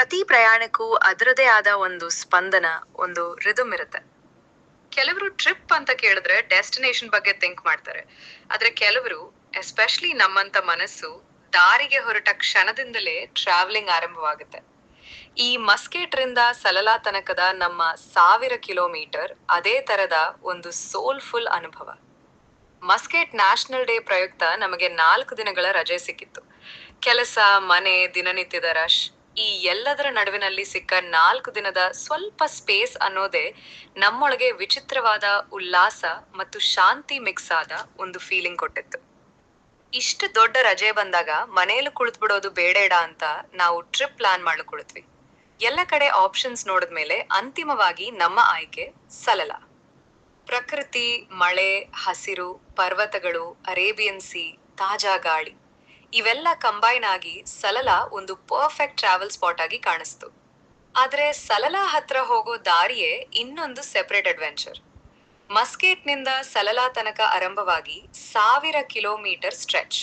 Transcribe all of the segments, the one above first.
ಪ್ರತಿ ಪ್ರಯಾಣಕ್ಕೂ ಅದರದೇ ಆದ ಒಂದು ಸ್ಪಂದನ, ಒಂದು ರಿದಮ್ ಇರುತ್ತೆ. ಕೆಲವರು ಟ್ರಿಪ್ ಅಂತ ಕೇಳಿದ್ರೆ ಡೆಸ್ಟಿನೇಷನ್ ಬಗ್ಗೆ ಥಿಂಕ್ ಮಾಡ್ತಾರೆ. ಆದ್ರೆ ಕೆಲವರು ಎಸ್ಪೆಷಲಿ ನಮ್ಮಂತ ಮನಸ್ಸು, ದಾರಿಗೆ ಹೊರಟ ಕ್ಷಣದಿಂದಲೇ ಟ್ರಾವೆಲಿಂಗ್ ಆರಂಭವಾಗುತ್ತೆ. ಈ ಮಸ್ಕೇಟ್ ರಿಂದ ಸಲಲಾ ತನಕದ ನಮ್ಮ ಸಾವಿರ ಕಿಲೋಮೀಟರ್ ಅದೇ ತರದ ಒಂದು ಸೋಲ್ಫುಲ್ ಅನುಭವ. ಮಸ್ಕೇಟ್ ನ್ಯಾಷನಲ್ ಡೇ ಪ್ರಯುಕ್ತ ನಮಗೆ ನಾಲ್ಕು ದಿನಗಳ ರಜೆ ಸಿಕ್ಕಿತ್ತು. ಕೆಲಸ, ಮನೆ, ದಿನನಿತ್ಯದ ರಶ್ ಈ ಎಲ್ಲದರ ನಡುವಿನಲ್ಲಿ ಸಿಕ್ಕ ನಾಲ್ಕು ದಿನದ ಸ್ವಲ್ಪ ಸ್ಪೇಸ್ ಅನ್ನೋದೇ ನಮ್ಮೊಳಗೆ ವಿಚಿತ್ರವಾದ ಉಲ್ಲಾಸ ಮತ್ತು ಶಾಂತಿ ಮಿಕ್ಸ್ ಆದ ಒಂದು ಫೀಲಿಂಗ್ ಕೊಟ್ಟಿತ್ತು. ಇಷ್ಟು ದೊಡ್ಡ ರಜೆ ಬಂದಾಗ ಮನೆಯಲ್ಲಿ ಕುಳಿತುಬಿಡೋದು ಬೇಡೇಡ ಅಂತ ನಾವು ಟ್ರಿಪ್ ಪ್ಲಾನ್ ಮಾಡ್ಲು ಎಲ್ಲ ಕಡೆ ಆಪ್ಷನ್ಸ್ ನೋಡಿದ್ಮೇಲೆ ಅಂತಿಮವಾಗಿ ನಮ್ಮ ಆಯ್ಕೆ ಸಲಲ. ಪ್ರಕೃತಿ, ಮಳೆ, ಹಸಿರು, ಪರ್ವತಗಳು, ಅರೇಬಿಯನ್ ಸಿ, ತಾಜಾ ಗಾಳಿ. ಇವೆಲ್ಲ ಕಂಬೈನ್ ಆಗಿ ಸಲಲ ಒಂದು ಪರ್ಫೆಕ್ಟ್ ಟ್ರಾವೆಲ್ ಸ್ಪಾಟ್ ಆಗಿ ಕಾಣಿಸ್ತು. ಆದ್ರೆ ಸಲಲ ಹತ್ರ ಹೋಗೋ ದಾರಿಯೇ ಇನ್ನೊಂದು ಸೆಪರೇಟ್ ಅಡ್ವೆಂಚರ್ ಮಸ್ಕೇಟ್ನಿಂದ ಸಲಲ ತನಕ ಆರಂಭವಾಗಿ ಸಾವಿರ ಕಿಲೋಮೀಟರ್ ಸ್ಟ್ರೆಚ್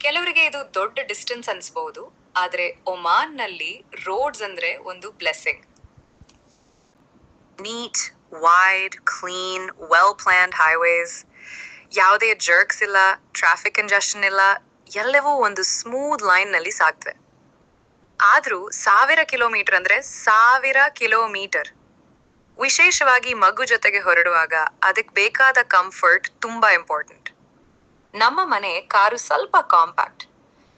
ಕೆಲವರಿಗೆ ಇದು ದೊಡ್ಡ ಡಿಸ್ಟೆನ್ಸ್ ಅನ್ಸ್ಬಹುದು ಆದ್ರೆ ಒಮಾನ್ನಲ್ಲಿ ರೋಡ್ಸ್ ಅಂದ್ರೆ ಒಂದು blessing neat wide clean well planned highways ಯಾವುದೇ ಜರ್ಕ್ಸ್ ಇಲ್ಲ ಟ್ರಾಫಿಕ್ ಕಂಜೆಷನ್ ಇಲ್ಲ ಎಲ್ಲವೂ ಒಂದು ಸ್ಮೂತ್ ಲೈನ್ನಲ್ಲಿ ಸಾಗ್ತವೆ ಆದ್ರೂ ಸಾವಿರ ಕಿಲೋಮೀಟರ್ ಅಂದ್ರೆ ಸಾವಿರ ಕಿಲೋಮೀಟರ್ ವಿಶೇಷವಾಗಿ ಮಗು ಜೊತೆಗೆ ಹೊರಡುವಾಗ ಅದಕ್ಕೆ ಬೇಕಾದ ಕಂಫರ್ಟ್ ತುಂಬಾ ಇಂಪಾರ್ಟೆಂಟ್ ನಮ್ಮ ಮನೆ ಕಾರು ಸ್ವಲ್ಪ ಕಾಂಪ್ಯಾಕ್ಟ್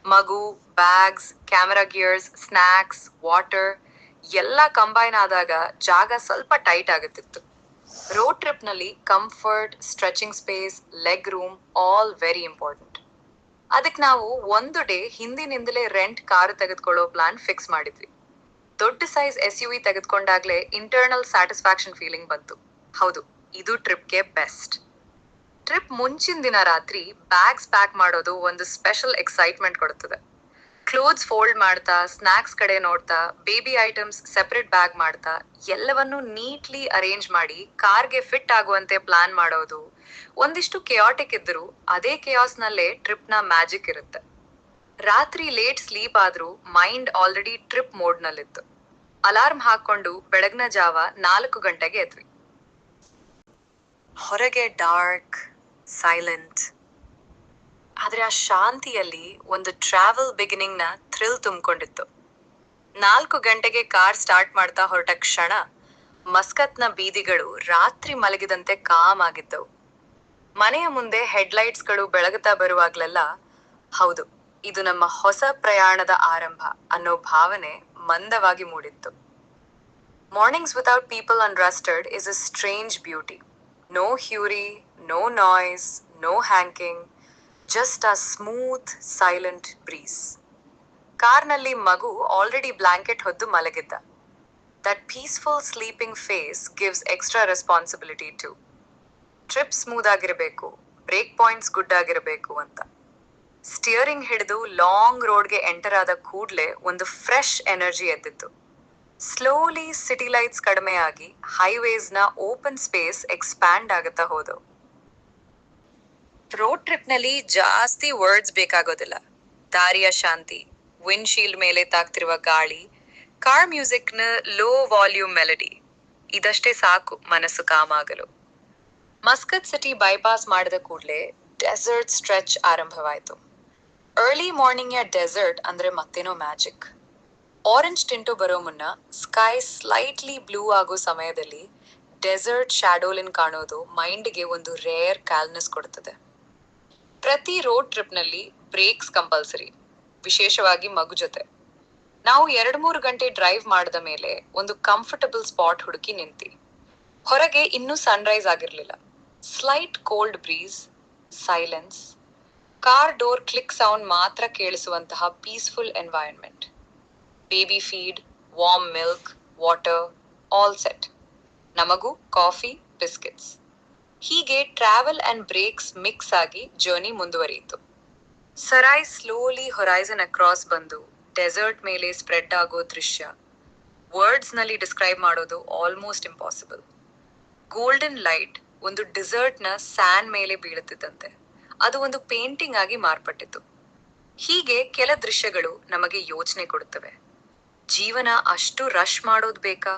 ಮಗು bags camera gears snacks water ಎಲ್ಲ ಕಂಬೈನ್ ಆದಾಗ ಜಾಗ ಸ್ವಲ್ಪ ಟೈಟ್ ಆಗುತ್ತಿತ್ತು. Road ಟ್ರಿಪ್ನಲ್ಲಿ comfort stretching space leg room all very important ಅದಕ್ಕೆ ನಾವು ಒಂದು ಡೇ ಹಿಂದಿನಿಂದಲೇ ರೆಂಟ್ ಕಾರ್ ತೆಗೆದುಕೊಳ್ಳೋ ಪ್ಲಾನ್ ಫಿಕ್ಸ್ ಮಾಡಿದ್ವಿ. ದೊಡ್ಡ ಸೈಜ್ ಎಸ್ ಯು ವಿ ತೆಗೆದುಕೊಂಡಾಗ್ಲೇ ಇಂಟರ್ನಲ್ ಸ್ಯಾಟಿಸ್ಫ್ಯಾಕ್ಷನ್ ಫೀಲಿಂಗ್ ಬಂತು. ಹೌದು, ಇದು ಟ್ರಿಪ್ಗೆ ಬೆಸ್ಟ್ ಟ್ರಿಪ್ ಮುಂಚಿನ ದಿನ ರಾತ್ರಿ ಬ್ಯಾಗ್ಸ್ ಪ್ಯಾಕ್ ಮಾಡೋದು ಒಂದು ಸ್ಪೆಷಲ್ ಎಕ್ಸೈಟ್ಮೆಂಟ್ ಕೊಡುತ್ತದೆ ಕ್ಲೋತ್ಸ್ ಫೋಲ್ಡ್ ಮಾಡ್ತಾ ಸ್ನಾಕ್ಸ್ ಕಡೆ ನೋಡ್ತಾ ಬೇಬಿ ಐಟಮ್ಸ್ ಸೆಪರೇಟ್ ಬ್ಯಾಗ್ ಮಾಡ್ತಾ, ಎಲ್ಲವನ್ನು ನೀಟ್ಲಿ ಅರೇಂಜ್ ಮಾಡಿ ಕಾರ್ಗೆ ಫಿಟ್ ಆಗುವಂತೆ ಪ್ಲಾನ್ ಮಾಡೋದು. ಒಂದಿಷ್ಟು ಕೆಯಾಟಿಕ್ ಇದ್ದರೂ ಅದೇ ಕೆಯಾಸ್ ನಲ್ಲೇ ಟ್ರಿಪ್ನ ಮ್ಯಾಜಿಕ್ ಇರುತ್ತೆ. ರಾತ್ರಿ ಲೇಟ್ ಸ್ಲೀಪ್ ಆದ್ರೂ ಮೈಂಡ್ ಆಲ್ರೆಡಿ ಟ್ರಿಪ್ ಮೋಡ್ ನಲ್ಲಿತ್ತು. ಅಲಾರ್ಮ್ ಹಾಕೊಂಡು ಬೆಳಗ್ನ ಜಾವ ನಾಲ್ಕು ಗಂಟೆಗೆ ಎದ್ವಿ. ಹೊರಗೆ ಡಾರ್ಕ್ ಸೈಲೆಂಟ್ ಆದ್ರೆ ಆ ಶಾಂತಿಯಲ್ಲಿ ಒಂದು ಟ್ರಾವೆಲ್ ಬಿಗಿನಿಂಗ್ನ ಥ್ರಿಲ್ ತುಂಬಿಕೊಂಡಿತ್ತು. ನಾಲ್ಕು ಗಂಟೆಗೆ ಕಾರ್ ಸ್ಟಾರ್ಟ್ ಮಾಡ್ತಾ ಹೊರಟ ಕ್ಷಣ ಮಸ್ಕತ್ನ ಬೀದಿಗಳು ರಾತ್ರಿ ಮಲಗಿದಂತೆ ಕಾಮ್ ಆಗಿದ್ದವು. ಮನೆಯ ಮುಂದೆ ಹೆಡ್ಲೈಟ್ಸ್ಗಳು ಬೆಳಗುತ್ತಾ ಬರುವಾಗ್ಲೆಲ್ಲ, ಹೌದು, ಇದು ನಮ್ಮ ಹೊಸ ಪ್ರಯಾಣದ ಆರಂಭ ಅನ್ನೋ ಭಾವನೆ ಮಂದವಾಗಿ ಮೂಡಿತ್ತು. Mornings without people unrushed is a strange beauty no hurry no noise no honking just a smooth silent breeze ಕಾರ್ನಲ್ಲಿ ಮಗು ಆಲ್ರೆಡಿ ಬ್ಲಾಂಕೆಟ್ ಹೊದ್ದು ಮಲಗಿದ್ದ that peaceful sleeping face gives extra responsibility to trip smooth ಆಗಿರಬೇಕು break points good ಆಗಿರಬೇಕು ಅಂತ steering ಹಿಡಿದು long ರೋಡ್ಗೆ enter ಆದ ಕೂಡಲೇ ಒಂದು ಫ್ರೆಶ್ ಎನರ್ಜಿ ಎದ್ದಿತ್ತು ಸ್ಲೋಲಿ ಸಿಟಿ ಲೈಟ್ಸ್ ಕಡಿಮೆ ಆಗಿ ಹೈವೇಸ್ನ ಓಪನ್ ಸ್ಪೇಸ್ ಎಕ್ಸ್ಪ್ಯಾಂಡ್ ಆಗುತ್ತಾ ಹೋದವು ರೋಡ್ ಟ್ರಿಪ್ನಲ್ಲಿ ಜಾಸ್ತಿ ವರ್ಡ್ಸ್ ಬೇಕಾಗೋದಿಲ್ಲ. ದಾರಿಯ ಶಾಂತಿ ವಿಂಡ್ಶೀಲ್ಡ್ ಮೇಲೆ ತಾಕ್ತಿರುವ ಗಾಳಿ ಕಾರ್ ಮ್ಯೂಸಿಕ್ನ ಲೋ ವಾಲ್ಯೂಮ್ ಮೆಲಡಿ ಇದಷ್ಟೇ ಸಾಕು ಮನಸ್ಸು ಕಾಮಾಗಲು. ಮಸ್ಕತ್ ಸಿಟಿ ಬೈಪಾಸ್ ಮಾಡಿದ ಕೂಡಲೇ ಡೆಸರ್ಟ್ ಸ್ಟ್ರೆಚ್ ಆರಂಭವಾಯಿತು. ಅರ್ಲಿ ಮಾರ್ನಿಂಗ್ ಡೆಸರ್ಟ್ ಅಂದ್ರೆ ಮತ್ತೇನೋ ಮ್ಯಾಜಿಕ್ ಆರೆಂಜ್ ಟಿಂಟು ಬರೋ ಮುನ್ನ ಸ್ಕೈ ಸ್ಲೈಟ್ಲಿ ಬ್ಲೂ ಆಗೋ ಸಮಯದಲ್ಲಿ ಡೆಸರ್ಟ್ ಶ್ಯಾಡೋಲಿನ್ ಕಾಣೋದು ಮೈಂಡ್ಗೆ ಒಂದು ರೇರ್ ಕ್ಯಾಲ್ನೆಸ್ ಕೊಡುತ್ತದೆ ಪ್ರತಿ ರೋಡ್ ಟ್ರಿಪ್ನಲ್ಲಿ ಬ್ರೇಕ್ಸ್ ಕಂಪಲ್ಸರಿ ವಿಶೇಷವಾಗಿ ಮಗು ಜೊತೆ. ನಾವು ಎರಡು ಮೂರು ಗಂಟೆ ಡ್ರೈವ್ ಮಾಡಿದ ಮೇಲೆ ಒಂದು ಕಂಫರ್ಟಬಲ್ ಸ್ಪಾಟ್ ಹುಡುಕಿ ನಿಂತಿ. ಹೊರಗೆ ಇನ್ನೂ sunrise ಆಗಿರ್ಲಿಲ್ಲ. Slight cold breeze silence car door click sound ಮಾತ್ರ ಕೇಳಿಸುವಂತಹ peaceful environment baby feed warm milk water all set ನಮಗೂ ಕಾಫಿ ಬಿಸ್ಕೆಟ್ಸ್ ಹೀಗೆ ಟ್ರಾವೆಲ್ ಅಂಡ್ ಬ್ರೇಕ್ಸ್ ಮಿಕ್ಸ್ ಆಗಿ ಜರ್ನಿ ಮುಂದುವರಿಯಿತು. ಸರಾಯ್ ಸ್ಲೋಲಿ ಹೊರೈಸನ್ ಅಕ್ರಾಸ್ ಬಂದು ಡೆಸರ್ಟ್ ಮೇಲೆ ಸ್ಪ್ರೆಡ್ ಆಗೋ ದೃಶ್ಯ. ವರ್ಡ್ಸ್ನಲ್ಲಿ ಡಿಸ್ಕ್ರೈಬ್ ಮಾಡೋದು ಆಲ್ಮೋಸ್ಟ್ ಇಂಪಾಸಿಬಲ್ ಗೋಲ್ಡನ್ ಲೈಟ್ ಒಂದು ಡಿಸರ್ಟ್ನ ಸ್ಯಾನ್ ಮೇಲೆ ಬೀಳುತ್ತಿದ್ದಂತೆ. ಅದು ಒಂದು ಪೇಂಟಿಂಗ್ ಆಗಿ ಮಾರ್ಪಟ್ಟಿತು. ಹೀಗೆ ಕೆಲ ದೃಶ್ಯಗಳು ನಮಗೆ ಯೋಚನೆ ಕೊಡುತ್ತವೆ. ಜೀವನ ಅಷ್ಟು ರಶ್ ಮಾಡೋದ್ ಬೇಕಾ?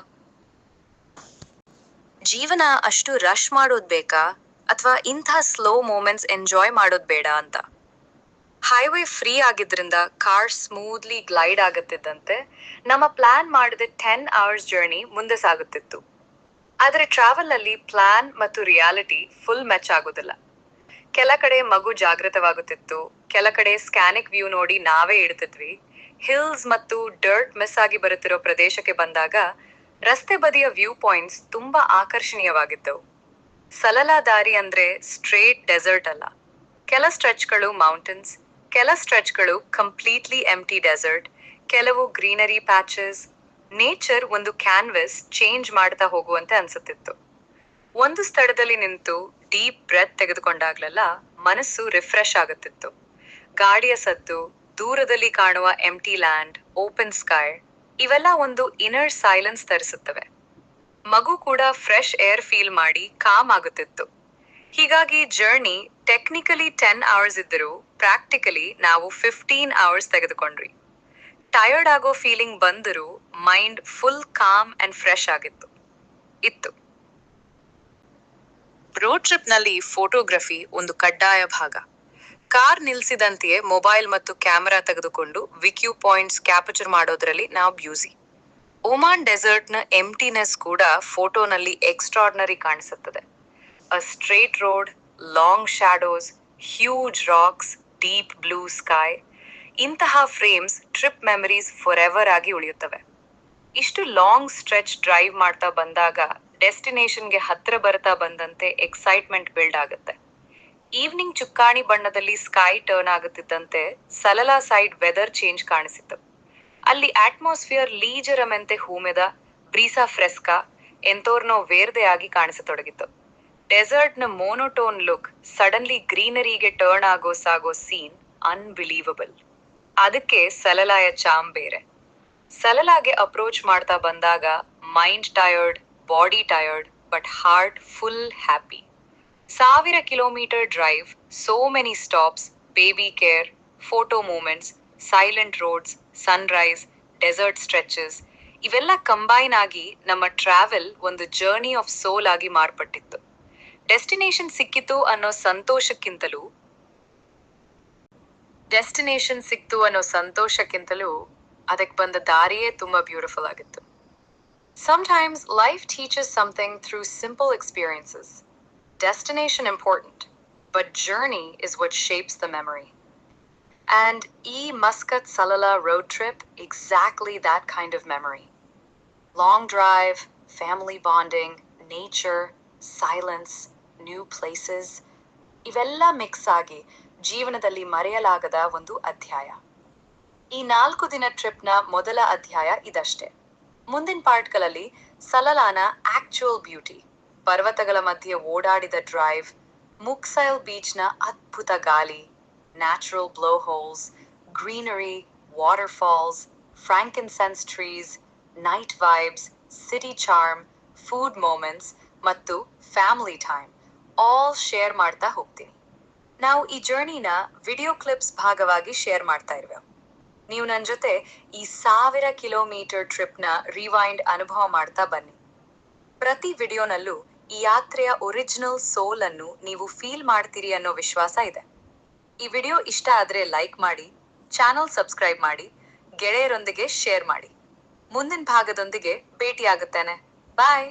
ಜೀವನ ಅಷ್ಟು ರಶ್ ಮಾಡೋದ್ ಬೇಕಾ? ಅಥವಾ ಇಂಥ ಸ್ಲೋ ಮೂಮೆಂಟ್ಸ್ ಎಂಜಾಯ್ ಮಾಡೋದ್ ಬೇಡ ಅಂತ? ಹೈವೇ ಫ್ರೀ ಆಗಿದ್ರಿಂದ ಕಾರ್ ಸ್ಮೂತ್ಲಿ ಗ್ಲೈಡ್ ಆಗುತ್ತಿದ್ದಂತೆ, ನಮ್ಮ ಪ್ಲಾನ್ ಮಾಡಿದ ಟೆನ್ ಅವರ್ಸ್ ಜರ್ನಿ ಮುಂದೆ ಸಾಗುತ್ತಿತ್ತು. ಆದರೆ ಟ್ರಾವೆಲ್ ಅಲ್ಲಿ ಪ್ಲಾನ್ ಮತ್ತು ರಿಯಾಲಿಟಿ ಫುಲ್ ಮ್ಯಾಚ್ ಆಗೋದಿಲ್ಲ. ಕೆಲ ಕಡೆ ಮಗು ಜಾಗೃತವಾಗುತ್ತಿತ್ತು, ಕೆಲ ಕಡೆ ಸ್ಕ್ಯಾನಿಕ್ ವ್ಯೂ ನೋಡಿ ನಾವೇ ಇಡ್ತಿದ್ವಿ ಹಿಲ್ಸ್ ಮತ್ತು ಡರ್ಟ್ ಮಿಸ್ ಆಗಿ ಬರುತ್ತಿರೋ ಪ್ರದೇಶಕ್ಕೆ ಬಂದಾಗ ರಸ್ತೆ ಬದಿಯ ವ್ಯೂ ಪಾಯಿಂಟ್ಸ್ ತುಂಬಾ ಆಕರ್ಷಣೀಯವಾಗಿದ್ದವು. ಸಲಲ ದಾರಿ ಅಂದ್ರೆ ಸ್ಟ್ರೇಟ್ ಡೆಸರ್ಟ್ ಅಲ್ಲ. ಕೆಲ ಸ್ಟ್ರೆಚ್ಗಳು ಮೌಂಟೇನ್ಸ್, ಕೆಲ ಸ್ಟ್ರೆಚ್ಗಳು ಕಂಪ್ಲೀಟ್ಲಿ ಎಂಟಿ ಡೆಸರ್ಟ್, ಕೆಲವು ಗ್ರೀನರಿ ಪ್ಯಾಚಸ್. ನೇಚರ್ ಒಂದು ಕ್ಯಾನ್ವಸ್ ಚೇಂಜ್ ಮಾಡ್ತಾ ಹೋಗುವಂತೆ ಅನ್ಸುತ್ತಿತ್ತು. ಒಂದು ಸ್ಥಳದಲ್ಲಿ ನಿಂತು ಡೀಪ್ ಬ್ರೆತ್ ತೆಗೆದುಕೊಂಡಾಗ್ಲೆಲ್ಲ ಮನಸ್ಸು ರಿಫ್ರೆಶ್ ಆಗುತ್ತಿತ್ತು. ಗಾಡಿಯ ಸದ್ದು ದೂರದಲ್ಲಿ ಕಾಣುವ ಎಂಟಿ ಲ್ಯಾಂಡ್, ಓಪನ್ ಸ್ಕೈ ಇವೆಲ್ಲ ಒಂದು ಇನ್ನರ್ ಸೈಲೆನ್ಸ್ ತರಿಸುತ್ತವೆ. ಮಗು ಕೂಡ ಫ್ರೆಶ್ ಏರ್ ಫೀಲ್ ಮಾಡಿ ಕಾಮ್ ಆಗುತ್ತಿತ್ತು. ಹೀಗಾಗಿ ಜರ್ನಿ ಟೆಕ್ನಿಕಲಿ ಟೆನ್ ಅವರ್ಸ್ ಇದ್ದರೂ ಪ್ರಾಕ್ಟಿಕಲಿ ನಾವು ಫಿಫ್ಟೀನ್ ಅವರ್ಸ್ ತೆಗೆದುಕೊಂಡ್ರಿ ಟಯರ್ಡ್ ಆಗೋ ಫೀಲಿಂಗ್ ಬಂದರೂ mind full calm and fresh ಆಗಿತ್ತು. ಇತ್ತು. ರೋಡ್ ಟ್ರಿಪ್ನಲ್ಲಿ ಫೋಟೋಗ್ರಫಿ ಒಂದು ಕಡ್ಡಾಯ ಭಾಗ. ಕಾರ್ ನಿಲ್ಸಿದಂತೆಯೇ ಮೊಬೈಲ್ ಮತ್ತು ಕ್ಯಾಮೆರಾ ತೆಗೆದುಕೊಂಡು ವಿಕ್ಯೂ ಪಾಯಿಂಟ್ಸ್ ಕ್ಯಾಪ್ಚರ್ ಮಾಡೋದ್ರಲ್ಲಿ ನಾವು ಬ್ಯೂಸಿ. ಒಮಾನ್ ಡೆಸರ್ಟ್ನ ಎಂಟಿನೆಸ್ ಕೂಡ ಫೋಟೋನಲ್ಲಿ ಎಕ್ಸ್ಟ್ರಾರ್ಡನರಿ ಕಾಣಿಸುತ್ತದೆ. A straight road, long shadows, huge rocks, deep blue sky, ಇಂತಹ frames trip memories for ever ಆಗಿ ಉಳಿಯುತ್ತವೆ. ಇಷ್ಟು ಲಾಂಗ್ ಸ್ಟ್ರೆಚ್ ಡ್ರೈವ್ ಮಾಡ್ತಾ ಬಂದಾಗ ಡೆಸ್ಟಿನೇಷನ್ಗೆ ಹತ್ರ ಬರ್ತಾ ಬಂದಂತೆ ಎಕ್ಸೈಟ್ಮೆಂಟ್ ಬಿಲ್ಡ್ ಆಗುತ್ತೆ. ಈವ್ನಿಂಗ್ ಚುಕ್ಕಾಣಿ ಬಣ್ಣದಲ್ಲಿ ಸ್ಕೈ ಟರ್ನ್ ಆಗುತ್ತಿದ್ದಂತೆ ಸಲಲಾ ಸೈಡ್ ವೆದರ್ ಚೇಂಜ್ ಕಾಣಿಸಿತ್ತು ಅಲ್ಲಿ ಅಟ್ಮಾಸ್ಫಿಯರ್ ಲೀಜರಮೆಂತೆ ಹೂಮೆದ, ಬ್ರೀಸಾ ಫ್ರೆಸ್ಕಾ ಎಂತೋರ್ನೋ ವೇರ್ದೆ ಆಗಿ ಕಾಣಿಸತೊಡಗಿತ್ತು ಡೆಸರ್ಟ್ನ ಮೋನೋಟೋನ್ ಲುಕ್ ಸಡನ್ಲಿ ಗ್ರೀನರಿಗೆ ಟರ್ನ್ ಆಗೋ ಸಾಗೋ ಸೀನ್ ಅನ್ಬಿಲೀವಬಲ್. ಅದಕ್ಕೆ ಸಲಲಾಯ ಚಾಮ್ ಬೇರೆ. ಸಲಲಾಗೆ ಅಪ್ರೋಚ್ ಮಾಡ್ತಾ ಬಂದಾಗ mind tired body tired but heart full happy ಸಾವಿರ kilometre drive so many stops baby care photo moments silent roads sunrise desert stretches ಇವೆಲ್ಲ ಕಂಬೈನ್ ಆಗಿ ನಮ್ಮ ಟ್ರಾವೆಲ್ ಒಂದು ಜರ್ನಿ ಆಫ್ ಸೋಲ್ ಆಗಿ ಮಾರ್ಪಟ್ಟಿತ್ತು ಡೆಸ್ಟಿನೇಷನ್ ಸಿಕ್ಕಿತು ಅನ್ನೋ ಸಂತೋಷಕ್ಕಿಂತಲೂ ಡೆಸ್ಟಿನೇಷನ್ ಸಿಕ್ತು ಅನ್ನೋ ಸಂತೋಷಕ್ಕಿಂತಲೂ ಅದಕ್ಕೆ ಬಂದ ದಾರಿಯೇ ತುಂಬಾ ಬ್ಯೂಟಿಫುಲ್ ಆಗಿತ್ತು Sometimes life teaches something through simple experiences. Destination important, but journey is what shapes the memory. And E Muscat Salala road trip, exactly that kind of memory. Long drive, family bonding, nature, silence, new places. ಇವೆಲ್ಲ mix ಆಗಿ ಜೀವನದಲ್ಲಿ ಮರೆಯಲಾಗದ ಒಂದು ಅಧ್ಯಾಯ ಈ ನಾಲ್ಕು ದಿನ ಟ್ರಿಪ್ನ ಮೊದಲ ಅಧ್ಯಾಯ ಇದಷ್ಟೇ ಮುಂದಿನ ಪಾರ್ಟ್ಗಳಲ್ಲಿ ಸಲಲಾನ ಆಕ್ಚುಯಲ್ ಬ್ಯೂಟಿ ಪರ್ವತಗಳ ಮಧ್ಯೆ ಓಡಾಡಿದ ಡ್ರೈವ್, ಮುಕ್ಸೈಲ್ ಬೀಚ್ನ ಅದ್ಭುತ ಗಾಳಿ natural blowholes greenery waterfalls frankincense trees night vibes city charm food moments ಮತ್ತು ಫ್ಯಾಮಿಲಿ ಟೈಮ್ ಆಲ್ ಶೇರ್ ಮಾಡ್ತಾ ಹೋಗ್ತೀನಿ. ನಾವು ಈ ಜರ್ನಿನ ವಿಡಿಯೋ ಕ್ಲಿಪ್ಸ್ ಭಾಗವಾಗಿ ಶೇರ್ ಮಾಡ್ತಾ ಇರುವೆ. ನೀವು ನನ್ನ ಜೊತೆ ಈ ಸಾವಿರ ಕಿಲೋಮೀಟರ್ ಟ್ರಿಪ್ನ ರಿವೈಂಡ್ ಅನುಭವ ಮಾಡ್ತಾ ಬನ್ನಿ. ಪ್ರತಿ ವಿಡಿಯೋನಲ್ಲೂ ಈ ಯಾತ್ರೆಯ ಒರಿಜಿನಲ್ ಸೋಲ್ ಅನ್ನು ನೀವು ಫೀಲ್ ಮಾಡ್ತೀರಿ ಅನ್ನೋ ವಿಶ್ವಾಸ ಇದೆ. ಈ ವಿಡಿಯೋ ಇಷ್ಟ ಆದ್ರೆ ಲೈಕ್ ಮಾಡಿ ಚಾನಲ್ ಸಬ್ಸ್ಕ್ರೈಬ್ ಮಾಡಿ, ಗೆಳೆಯರೊಂದಿಗೆ ಶೇರ್ ಮಾಡಿ. ಮುಂದಿನ ಭಾಗದೊಂದಿಗೆ ಭೇಟಿಯಾಗುತ್ತೇನೆ. ಬಾಯ್